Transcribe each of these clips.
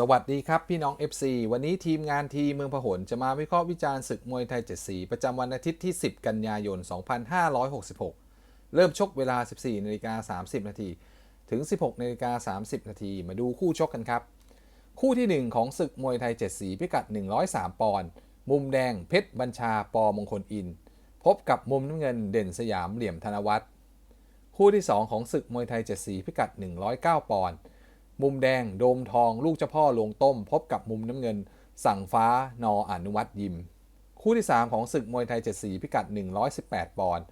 สวัสดีครับพี่น้อง FC วันนี้ทีมงานทีเมืองพหลจะมาวิเคราะห์วิจารณ์ศึกมวยไทยเจ็ดสีประจำวันอาทิตย์ที่ 10 กันยายน 2566 เริ่มชกเวลา 14นาฬิกา30 นาทีถึง 16นาฬิกา30 นาทีมาดูคู่ชกกันครับ คู่ที่ 1 ของศึกมวยไทยเจ็ดสีพิกัด 103 ปอนด์มุมแดงเพชรบัญชาปอมงคลอิน พบกับมุมน้ำเงินเด่นสยามเหลี่ยมธนวัฒน์คู่ที่ 2 ของศึกมวยไทยเจ็ดสีพิกัด 109 ปอนด์ มุมแดงโดมทองลูกเจ้าพ่อลวงต้ม พบกับมุมน้ำเงิน สั่งฟ้านออนุวัตยิม คู่ที่ 3 ของศึกมวยไทยเจ็ดสีพิกัด 118 ปอนด์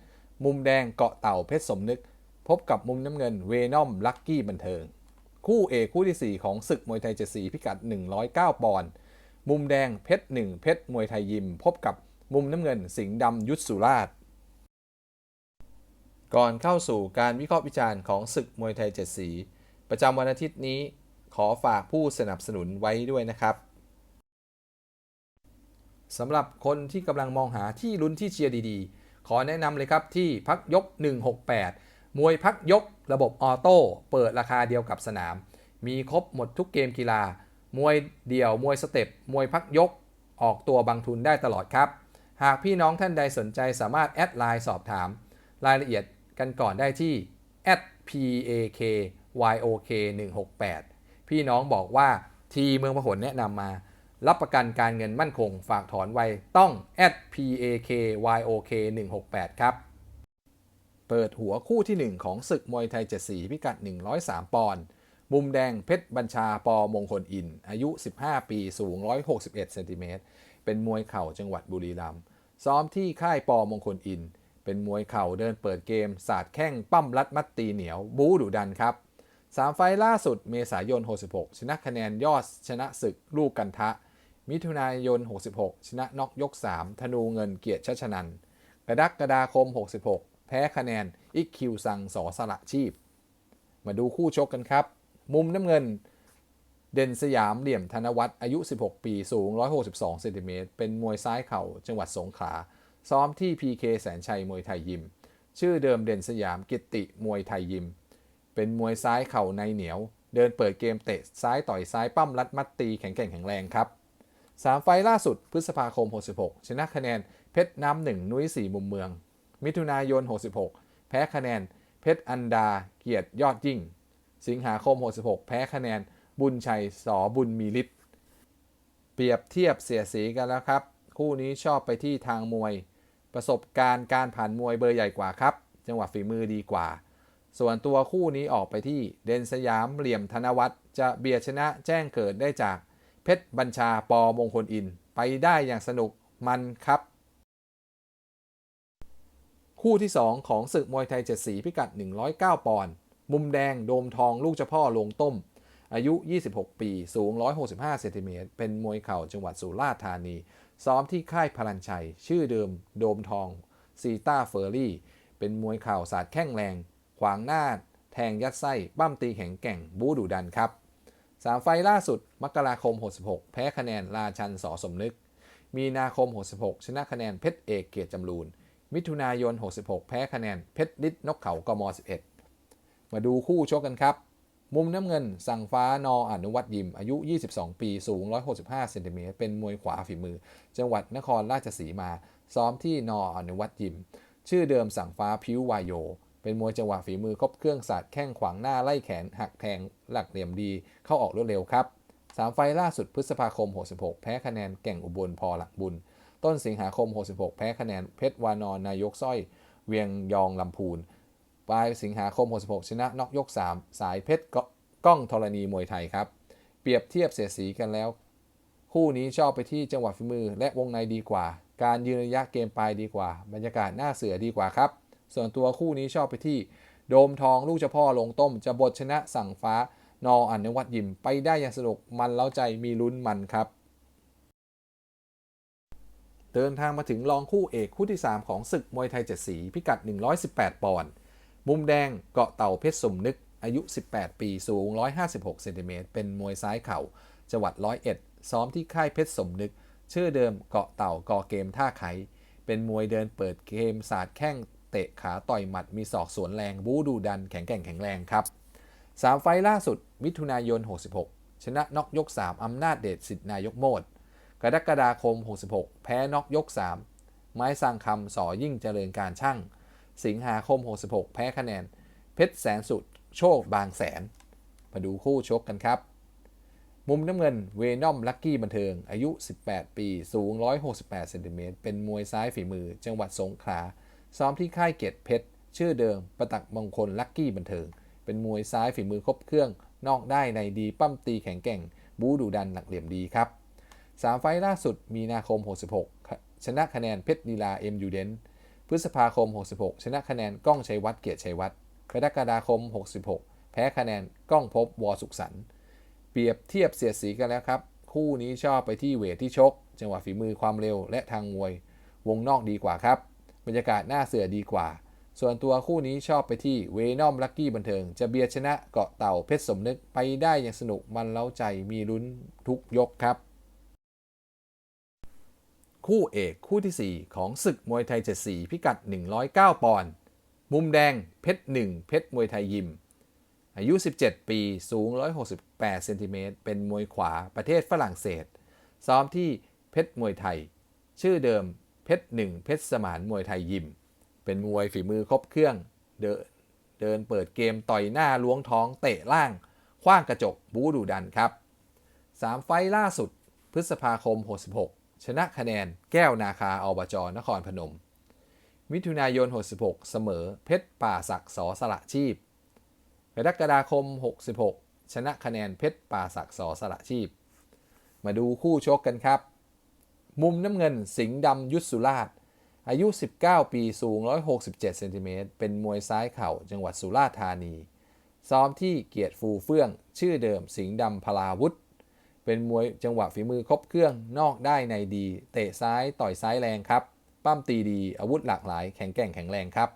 มุมแดงเกาะเต่าเพชรสมนึก พบกับมุมน้ำเงินเวนอมลักกี้บันเทิง คู่เอกคู่ที่ 4 ของศึกมวยไทยเจ็ดสีพิกัด 109 ปอนด์มุมแดงเพชรหนึ่งเพชรมวยไทยยิม พบกับมุมน้ำเงินสิงห์ดำยุทธสุราชก่อนเข้าสู่การวิเคราะห์วิจารณ์ของศึกมวยไทยเจ็ดสี ประจำวันอาทิตย์นี้ขอฝากผู้สนับสนุนไว้ด้วยนะครับสำหรับคนที่กำลังมองหาที่ลุ้นที่เชียร์ดีๆ ขอแนะนำเลยครับที่พักยก 168 มวยพักยกระบบออโต้เปิดราคาเดียวกับสนาม มีครบหมดทุกเกมกีฬา มวยเดี่ยว มวยสเต็ป มวยพักยก ออกตัวบางทุนได้ตลอดครับ หากพี่น้องท่านใดสนใจสามารถแอดไลน์สอบถาม รายละเอียดกันก่อนได้ที่ @pak YOK 168 พี่น้องบอกว่าทีเมืองพหลแนะนำมา รับประกันการเงินมั่นคง ฝากถอนไวต้อง @pakyok 168 ครับ เปิดหัวคู่ที่ 1 ของศึกมวยไทย74พิกัด 103 ปอนด์มุมแดงเพชรบัญชาปอมงคลอิน อายุ 15 ปีสูง 161เซนติเมตรเป็นมวยเข่าจังหวัดบุรีรัมย์ซ้อมที่ค่ายปอมงคลอิน เป็นมวยเข่าเดินเปิดเกม สาดแข้งปั้มรัดมัดตีเหนียว บู๊ดุดันครับ 3 ไฟล่าสุดเมษายน 66 ชนะคะแนนยอดชนะศึกลูกกันทะ มิถุนายน 66 ชนะนอกยก 3 ธนูเงินเกียรติชัชนัน กระดักกระดาคม 66 แพ้คะแนนอิกคิวซังสอสละชีพ มาดูคู่ชกกันครับ มุมน้ำเงิน เด่นสยามเหลี่ยมธนวัฒน์อายุ 16 ปีสูง 162เซนติเมตรเป็นมวยซ้ายเข่าจังหวัดสงขลาซ้อมที่ PK แสนชัยมวยไทยยิม ชื่อเดิมเด่นสยามกิตติมวยไทยยิม เป็นมวยซ้ายเข่าในเหนียว เดินเปิดเกมเตะซ้ายต่อยซ้ายปั้มรัดมัดตีแข็งแกร่งแข็งแรงครับ 3 ไฟล่าสุดพฤษภาคม 66 ชนะคะแนนเพชรน้ำหนึ่งนุ้ยสี่มุมเมือง มิถุนายน 66 แพ้คะแนนเพชรอันดาเกียรติยอดยิ่ง สิงหาคม 66 แพ้คะแนนบุญชัยสอบุญมีฤทธิ์เปรียบเทียบเสียสีกันแล้วครับ คู่นี้ชอบไปที่ทางมวย ประสบการณ์การผ่านมวยเบอร์ใหญ่กว่าครับ จังหวะฝีมือดีกว่า ส่วนตัวคู่นี้ออกไปที่เดนสยามเหลี่ยมธนวัฒน์จะเบียดชนะแจ้งเกิดได้จากเพชรบัญชาปอมงคลอิน ไปได้อย่างสนุกมันครับ คู่ที่ 2 ของศึกมวยไทยเจ็ดสีพิกัด 109 ปอนด์มุมแดงโดมทองลูกเจ้าพ่อลงต้ม อายุ 26 ปี สูง 165 เซนติเมตรเป็นมวยเข่าจังหวัดสุราษฎร์ธานี ซ้อมที่ค่ายพลันชัย ชื่อเดิม โดมทองซีต้าเฟอร์รี่ เป็นมวยเข่าศาสาดแข้งแรง ขวางหน้า แทงยัดไส้ ปั้มตีแข็งแกร่ง บู๊ดุดันครับ 3 ไฟล่าสุด มกราคม 66 แพ้คะแนนราชันสอสมนึก มีนาคม 66 ชนะคะแนนเพชรเอกเกียรติจำรูน มิถุนายน 66 แพ้คะแนนเพชรฤทธิ์นกเขากม 11 มาดูคู่ชกกันครับ มุมน้ำเงิน สั่งฟ้านออนุวัตยิม อายุ 22 ปี สูง 165 เซนติเมตร เป็นมวยขวาฝีมือ จังหวัดนครราชสีมา ซ้อมที่นออนุวัตยิม ชื่อเดิมสั่งฟ้าพิ้ววายโย เป็นมวยจังหวะฝีมือครบเครื่องศาสตร์แข้งขวางหน้าไล่แขนหักแทงหลักเหลี่ยมดีเข้าออกรวดเร็วครับ 3 ไฟล่าสุดพฤษภาคม 66 แพ้คะแนนแก่งอุบลพอหลักบุญ ต้นสิงหาคม 66 แพ้คะแนนเพชรวานอนนายกสร้อย เวียงยองลำพูน ปลายสิงหาคม 66 ชนะนอกยก 3 สายเพชรก้องธรณีมวยไทยครับ เปรียบเทียบเสียสีกันแล้ว คู่นี้ชอบไปที่จังหวะฝีมือและวงในดีกว่า การยืนระยะเกมปลายดีกว่า บรรยากาศหน้าเสือดีกว่าครับ ส่วนตัวคู่นี้ชอบไปที่ โดมทองลูกเจ้าพ่อลงต้ม จะบทชนะสั่งฟ้านออันุวัตยิมไปได้อย่างสนุกมันเล้าใจมีลุ้นมันครับ เดินทางมาถึงรองคู่เอกคู่ที่ 3 ของศึกมวยไทยเจ็ดสีพิกัด 118 ปอนด์มุมแดงเกาะเต่าเพชรสมนึก อายุ 18 ปีสูง 156เซนติเมตรเป็นมวยซ้ายเข่า จังหวัดร้อยเอ็ดซ้อมที่ค่ายเพชรสมนึก ชื่อเดิมเกาะเต่ากอเกมท่าไข เป็นมวยเดินเปิดเกมศาสาดแข้ง เตะขาต่อยหมัดมีศอกสวนแรงบูดูดันแข็งแกร่งแข็งแรงครับ3ไฟล์ล่าสุด มิถุนายน 66 ชนะน็อกยก 3 อำนาจเดชสิทธินายกโมดกรกฎาคม 66 แพ้น็อกยก 3 ไม้สร้างคำสอยิ่งเจริญการช่าง สิงหาคม 66 แพ้คะแนน เพชรแสนสุด โชคบางแสน มาดูคู่ชกกันครับ มุมน้ำเงินเวนอมลักกี้บันเทิง อายุ 18 ปี สูง 168 เซนติเมตร เป็นมวยซ้ายฝีมือ จังหวัดสงขลา ซ้อมที่ค่ายเกียรติเพชร ชื่อเดิม ประตักมงคลลักกี้บันเทิง เป็นมวยซ้ายฝีมือครบเครื่อง นอกได้ในดีปั้มตีแข็งแกร่ง บูดูดันหลักเหลี่ยมดีครับ3ไฟล์ล่าสุดมีนาคม 66 ชนะคะแนนเพชรลีลาเอ็มยูเดนพฤษภาคม 66 ชนะคะแนนก้องชัยวัฒน์เกียรติชัยวัฒน์กรกฎาคม 66 แพ้คะแนนก้องพบวอสุขสันต์เปรียบเทียบเสียดสีกันแล้วครับ คู่นี้ชอบไปที่เวทที่ชก จังหวะฝีมือความเร็วและทางมวย วงนอกดีกว่าครับ บรรยากาศหน้าเสือดีกว่า ส่วนตัวคู่นี้ชอบไปที่เวนอมลักกี้บันเทิง จะเบียดชนะเกาะเต่าเพชรสมนึกไปได้อย่างสนุกมันเล้าใจมีลุ้นทุกยกครับ คู่เอกคู่ที่ 4 ของศึกมวยไทยเจ็ดสีพิกัด 109 ปอนด์มุมแดงเพชรหนึ่งเพชรมวยไทยยิม อายุ 17 ปีสูง 168เซนติเมตรเป็นมวยขวาประเทศฝรั่งเศส ซ้อมที่เพชรมวยไทย ชื่อเดิม เพชรหนึ่งเพชรสมานมวยไทยยิม เป็นมวยฝีมือครบเครื่อง เดินเดินเปิดเกมต่อยหน้าล้วงท้องเตะล่างคว้างกระจกบูดูดันครับ 3 ไฟล่าสุด พฤษภาคม 66 ชนะคะแนนแก้วนาคาอบจนครพนม มิถุนายน 66 เสมอเพชรป่าศักดิ์สอสละชีพกรกฎาคม 66 ชนะคะแนนเพชรป่าศักดิ์สอสละชีพ มาดูคู่ชกกันครับ มุมน้ำเงินสิงห์ดำยุทธสุราช อายุ 19 ปีสูง 167 เซนติเมตรเป็นมวยซ้ายเข่าจังหวัดสุราษฎร์ธานี ซ้อมที่เกียรติฟูเฟื่อง ชื่อเดิมสิงห์ดำพลาวุธ เป็นมวยจังหวะฝีมือครบเครื่องนอกได้ในดี เตะซ้ายต่อยซ้ายแรงครับ ปั้มตีดีอาวุธหลากหลายแข็งแกร่งแข็งแรงครับ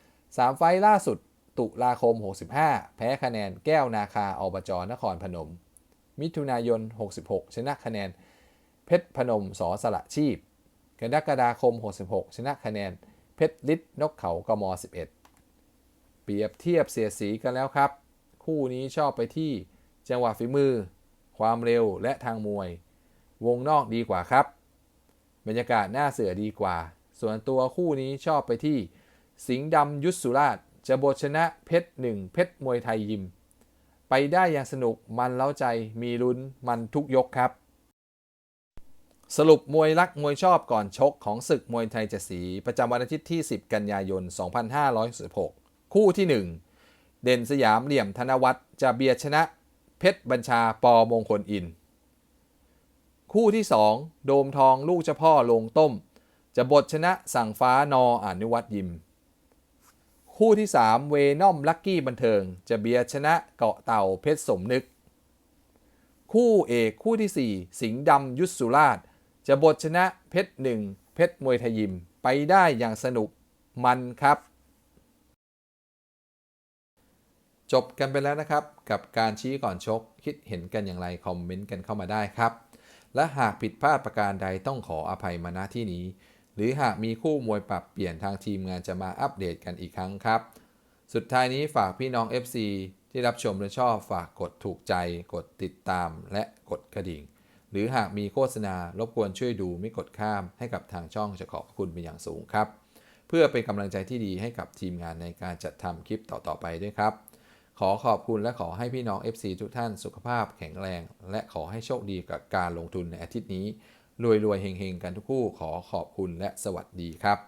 3 ไฟล์ล่าสุด ตุลาคม 65 แพ้คะแนนแก้วนาคาอบจนครพนม มิถุนายน 66 ชนะคะแนน เพชรพนมสอสละชีพกรกฎาคม 66 ชนะคะแนน เพชรฤทธิ์นกเขากม 11 เปรียบเทียบเสียสีกันแล้วครับ คู่นี้ชอบไปที่จังหวะฝีมือ ความเร็วและทางมวย วงนอกดีกว่าครับ บรรยากาศหน้าเสือดีกว่า ส่วนตัวคู่นี้ชอบไปที่ สิงห์ดำยุทธสุราชจะบทชนะเพชรหนึ่งเพชรมวยไทยยิม ไปได้อย่างสนุกมันเล้าใจมีลุ้นมันทุกยกครับ สรุปมวยรักมวยชอบก่อนชกของศึกมวยไทยเจ็ดสี ประจำวันอาทิตย์ที่ 10 กันยายน 2566คู่ที่ 1 เด่นสยามเหลี่ยมธนวัฒน์จะเบียชนะเพชรบัญชาปอมงคลอิน คู่ที่ 2 โดมทองลูกเจ้าพ่อลงต้ม จะบทชนะสั่งฟ้านออนุวัตยิม คู่ที่ 3 เวนอมลักกี้บันเทิง จะเบียชนะเกาะเต่าเพชรสมนึก คู่เอกคู่ที่ 4 สิงห์ดำยุทธสุราช จะบทชนะเพชรหนึ่งเพชรมวยไทยยิมไปได้อย่างสนุกมันครับ จบกันไปแล้วนะครับ กับการชี้ก่อนชก คิดเห็นกันอย่างไร คอมเมนต์กันเข้ามาได้ครับ และหากผิดพลาดประการใดต้องขออภัยมาณที่นี้ หรือหากมีคู่มวยปรับเปลี่ยนทางทีมงานจะมาอัปเดตกันอีกครั้งครับ สุดท้ายนี้ฝากพี่น้อง FC ที่รับชมและชอบฝากกดถูกใจ กดติดตามและกดกระดิ่ง หรือหากมีโฆษณารบกวนช่วยดูไม่กดข้ามให้กับทางช่องจะขอบคุณเป็นอย่างสูงครับ เพื่อเป็นกำลังใจที่ดีให้กับทีมงานในการจัดทำคลิปต่อๆไปด้วยครับ ขอขอบคุณและขอให้พี่น้อง FC ทุกท่านสุขภาพแข็งแรง และขอให้โชคดีกับการลงทุนในอาทิตย์นี้รวยๆเฮงๆกันทุกคู่ขอขอบคุณและสวัสดีครับ